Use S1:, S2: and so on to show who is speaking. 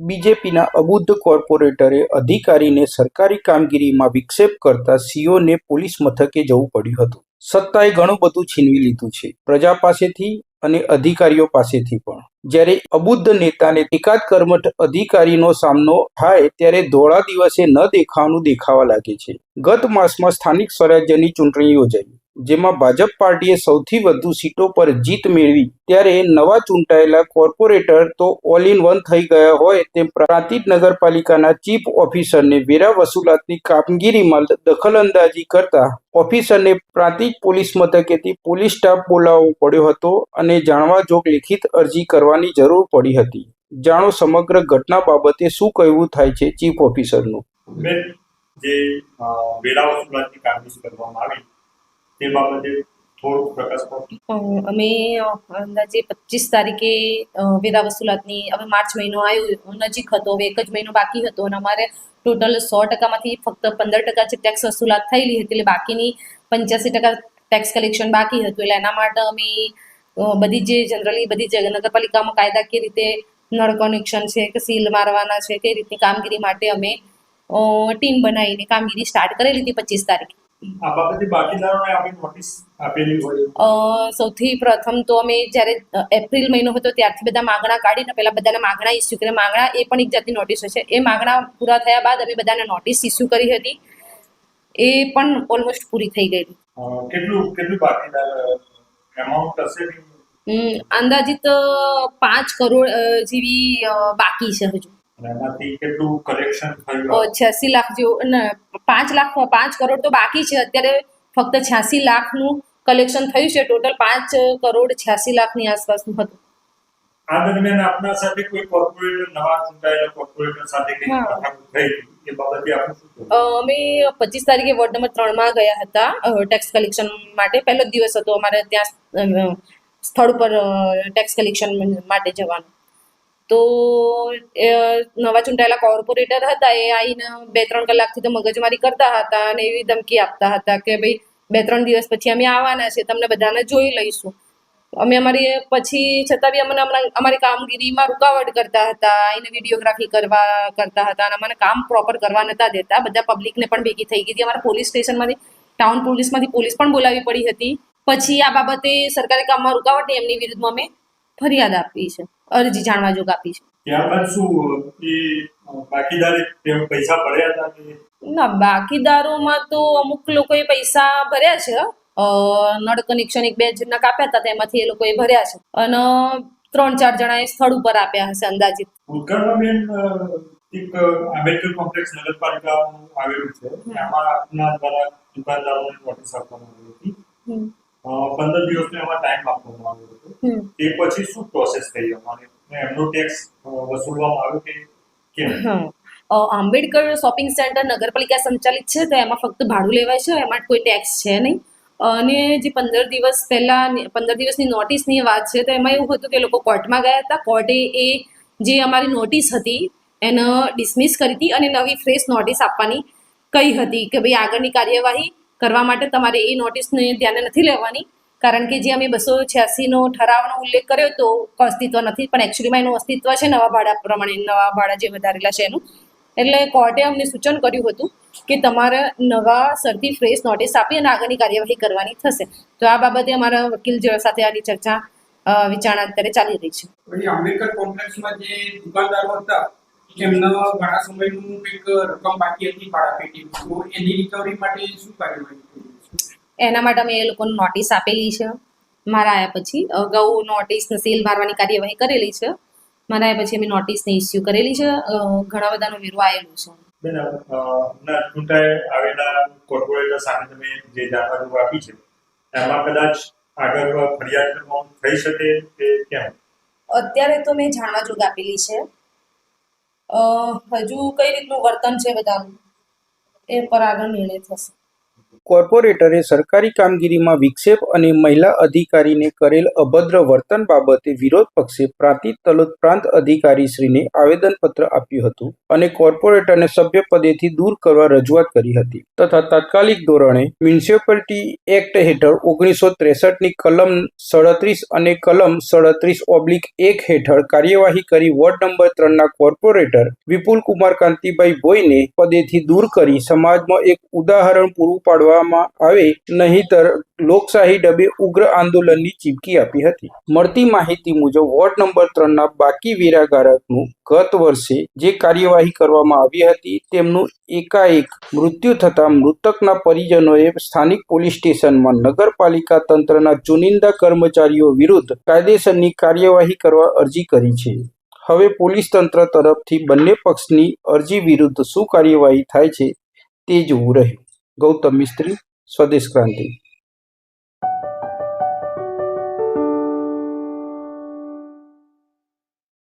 S1: બીજેપીના અબુદ્ધ કોર્પોરેટરે અધિકારીને સરકારી કામગીરીમાં વિક્ષેપ કરતા સીઓને પોલીસ મથકે જવું પડ્યું હતું. સત્તાએ ઘણું બધું છીનવી લીધું છે, પ્રજા પાસેથી અને અધિકારીઓ પાસેથી પણ. જ્યારે અબુદ્ધ નેતાને એકાદ કર્મઠ અધિકારીનો સામનો થાય ત્યારે ધોળા દિવસે ન દેખાવાનું દેખાવા લાગે છે. ગત માસમાં સ્થાનિક સ્વરાજ્યની ચૂંટણી યોજાઈ. જેમાં ભાજપ પાર્ટીએ સૌથી વધુ સીટો પર જીત મેળવી, ત્યારે નવા ચૂંટાયેલા કોર્પોરેટર તો ઓલ ઇન વન થઈ ગયા હોય તેમ પ્રાંતિજ નગરપાલિકાના ચીફ ઓફિસરને વેરા વસૂલાતની કામગીરીમાં દખલઅંદાજી કરતા ઓફિસરને પ્રાંતિજ પોલીસ મથકેથી પોલીસ સ્ટાફ બોલાવવો પડ્યો હતો અને જાણવા જોગ લેખિત અરજી કરવાની જરૂર પડી હતી. જાણો સમગ્ર ઘટના બાબતે શું કહેવું થાય છે ચીફ ઓફિસરનું?
S2: જે વેરા વસૂલાતની કામગીરી કરવામાં આવી તે બાબતે થોડું પ્રકાશ.
S3: અમે અંદાજે પચીસ તારીખે વેરા વસુલાતની, હવે માર્ચ મહિનો આવ્યો નજીક હતો, હવે એક જ મહિનો બાકી હતો, અને અમારે ટોટલ સો ટકામાંથી ફક્ત પંદર ટકા જે ટેક્સ વસૂલાત થયેલી હતી, એટલે બાકીની પંચ્યાસી ટકા ટેક્સ કલેક્શન બાકી હતું, એટલે એના માટે અમે બધી જે જનરલી બધી નગરપાલિકામાં નગરપાલિકામાં કાયદાકીય રીતે નળ કનેક્શન છે, કે સીલ મારવાના છે તે રીતની કામગીરી માટે અમે ટીમ બનાવીને કામગીરી સ્ટાર્ટ કરેલી હતી પચીસ તારીખે
S2: આ બાબતે બાકીદારોને આપણી નોટિસ આપેલી હોય
S3: અ, સૌથી પ્રથમ તો અમે જ્યારે એપ્રિલ મહિનો હતો ત્યારથી બધા માગણા કાઢીને પહેલાં બધાને માગણા ઇસ્યુ કર્યા. માગણા એ પણ એક જાતની નોટિસ છે. એ માગણા પૂરા થયા બાદ અમે બધાને નોટિસ ઇસ્યુ કરી હતી. એ પણ ઓલમોસ્ટ પૂરી થઈ ગઈ
S2: કેટલું કેટલું બાકીદાર એમાઉન્ટ હશે
S3: હમ, અંદાજિત પાંચ કરોડ જેવી બાકી છે હજુ.
S2: એમાંથી કેટલું કલેક્શન થયું
S3: છ્યાસી લાખ જેવું ન, પાંચ લાખ પાંચ કરોડ તો બાકી છે. અત્યારે ફક્ત છ્યાસી લાખનું કલેક્શન થયું છે. ટોટલ પાંચ કરોડ છ્યાસી લાખની આસપાસનું હતું.
S2: આ દરમિયાન આપના સાથે કોઈ કોર્પોરેટર નવા ચૂંટાયેલા કોર્પોરેટર સાથે કંઈ થઈ એ બાબતે આપણે શું
S3: અમે પચીસ તારીખે વોર્ડ નંબર ત્રણમાં ગયા હતા ટેક્સ કલેક્શન માટે. પહેલો દિવસ હતો અમારે ત્યાં સ્થળ પર ટેક્સ કલેક્શન માટે જવાનું. તો નવા ચૂંટાયેલા કોર્પોરેટર હતા, એ આવીને બે ત્રણ કલાકથી તો મગજમારી કરતા હતા અને એવી ધમકી આપતા હતા કે ભાઈ બે ત્રણ દિવસ પછી અમે આવવાના છે, તમને બધાને જોઈ લઈશું. અમે અમારી પછી છતાં બી અમને અમારા- કામગીરીમાં રૂકાવટ કરતા હતા, આઈને વિડીયોગ્રાફી કરવા કરતા હતા અને અમને કામ પ્રોપર કરવા નતા દેતા. બધા પબ્લિકને પણ ભેગી થઈ ગઈ હતી. અમારા પોલીસ સ્ટેશનમાંથી, ટાઉન પોલીસમાંથી પોલીસ પણ બોલાવી પડી હતી. પછી આ બાબતે સરકારી કામમાં રૂકાવટની એમની વિરુદ્ધમાં અમે ફરિયાદ આપી છે. અરજી જાણવા જોગ આપી છે
S2: ત્યારબાદ શું એ બાકીદારે પૈસા ભર્યા હતા કે?
S3: ના બાકીદારોમાં તો અમુક લોકોએ પૈસા ભર્યા છે. નળ કનેક્શન એક બે જણા કાપ્યા હતા તેમાંથી એ લોકોએ ભર્યા છે. અને ત્રણ ચાર જણાએ સ્થળ ઉપર આપ્યા હશે અંદાજિત.
S2: ભૂતકાળમાં એક આંબેડકર કોમ્પ્લેક્સ નગરપાલિકાનું આવેલું છે. એમાં આપના દ્વારા દુકાનદારોને નોટિસ આપવામાં આવી હતી. પંદર દિવસનો એમાં ટાઈમ આપવામાં આવ્યો હતો. તે પછી શું પ્રોસેસ થઈ? અમારે એમનો ટેક્સ વસૂલવામાં આવ્યો કે કેમ?
S3: આંબેડકર શોપિંગ સેન્ટર નગરપાલિકા સંચાલિત છે તો એમાં ફક્ત ભાડું લેવાય છે એમાં કોઈ ટેક્સ છે નહીં. અને જે પંદર દિવસ પહેલા પંદર દિવસની નોટિસની વાત છે તો એમાં એવું હતું કે લોકો કોર્ટમાં ગયા હતા. કોર્ટે એ જે અમારી નોટિસ હતી એને ડિસમિસ કરી હતી અને નવી ફ્રેશ નોટિસ આપવાની કહી હતી કે ભાઈ આગળની કાર્યવાહી કરવા માટે તમારે એ નોટિસને ધ્યાને નથી લેવાની. કારણ કે જે અમે બસો છ્યાસીનો ઠરાવનો ઉલ્લેખ કર્યો તો અસ્તિત્વ નથી. પણ એકચ્યુઅલીમાં એનું અસ્તિત્વ છે નવા ભાડા પ્રમાણે, નવા ભાડા જે વધારેલા છે એનું. એટલે કોર્ટે અમને સૂચન કર્યું હતું કે તમારે નવા સરથી ફ્રેશ નોટિસ આપી અને આગળની કાર્યવાહી કરવાની થશે. તો આ બાબતે અમારા વકીલ સાથે આની ચર્ચા વિચારણા અત્યારે ચાલી રહી છે.
S4: આંબેડકર કોમ્પ્લેક્સમાં જે દુકાનદારો હતા એમના ઘણા સમયનું કંઈક રકમ બાકી હતી ભાડા પેટી તો એની રિકવરી માટે શું કાર્યવાહી
S3: એના માટે અમે એ લોકોને નોટિસ આપેલી છે. મારા આવ્યા પછી અગાઉ નોટિસને સીલ મારવાની કાર્યવાહી કરેલી છે. મારા આવ્યા પછી અમે નોટિસને ઇસ્યુ કરેલી છે. ઘણા બધાનો વેરો આવેલું છે.
S2: બેન ચૂંટાઈ આવેલા કોર્પોરેટર સામે તમે જે જાણકારી આપી છે એમાં કદાચ આગળ ફરિયાદ થઈ શકે કે કેમ?
S3: અત્યારે તો મેં જાણવા જોગ આપેલી છે. હજુ કઈ રીતનું વર્તન છે બધાનું? એ પર આગળ નિર્ણય થશે.
S1: કોર્પોરેટરે સરકારી કામગીરીમાં વિક્ષેપ અને મહિલા અધિકારીને કરેલ અભદ્ર વર્તન બાબતે વિરોધ પક્ષે પ્રાંતિત તલોદ પ્રાંત અધિકારીશ્રીને આવેદનપત્ર આપ્યું હતું અને કોર્પોરેટરને સભ્યપદેથી દૂર કરવા રજૂઆત કરી હતી. તથા તાત્કાલિક ધોરણે મ્યુનિસિપાલિટી એક્ટ હેઠળ ઓગણીસો ત્રેસઠની કલમ સડત્રીસ અને કલમ સડત્રીસ ઓબ્લિક એક હેઠળ કાર્યવાહી કરી વોર્ડ નંબર ત્રણના કોર્પોરેટર વિપુલ કુમાર કાંતિભાઈ ભોઈને પદેથી દૂર કરી સમાજમાં એક ઉદાહરણ પૂરું પાડવામાં આવે, નહીંતર લોકશાહી ડબે ઉગ્ર આંદોલનની ચીમકી આપી હતી. મળતી માહિતી મુજબ, વોર્ડ નંબર ત્રણના બાકી વેરાગારકનું ગત વર્ષે જે કાર્યવાહી કરવામાં આવી હતી, તેમનું એકાએક મૃત્યુ થતાં મૃતકના પરિજનોએ સ્થાનિક પોલીસ સ્ટેશનમાં નગરપાલિકા તંત્રના ચુનિંદા કર્મચારીઓ વિરુદ્ધ કાયદેસરની કાર્યવાહી કરવા અરજી કરી છે. હવે પોલીસ તંત્ર તરફથી બંને પક્ષની અરજી વિરુદ્ધ શું કાર્યવાહી થાય છે, તે જોવું રહ્યું. ગૌતમ મિસ્ત્રી સ્વદેશ ક્રાંતિ.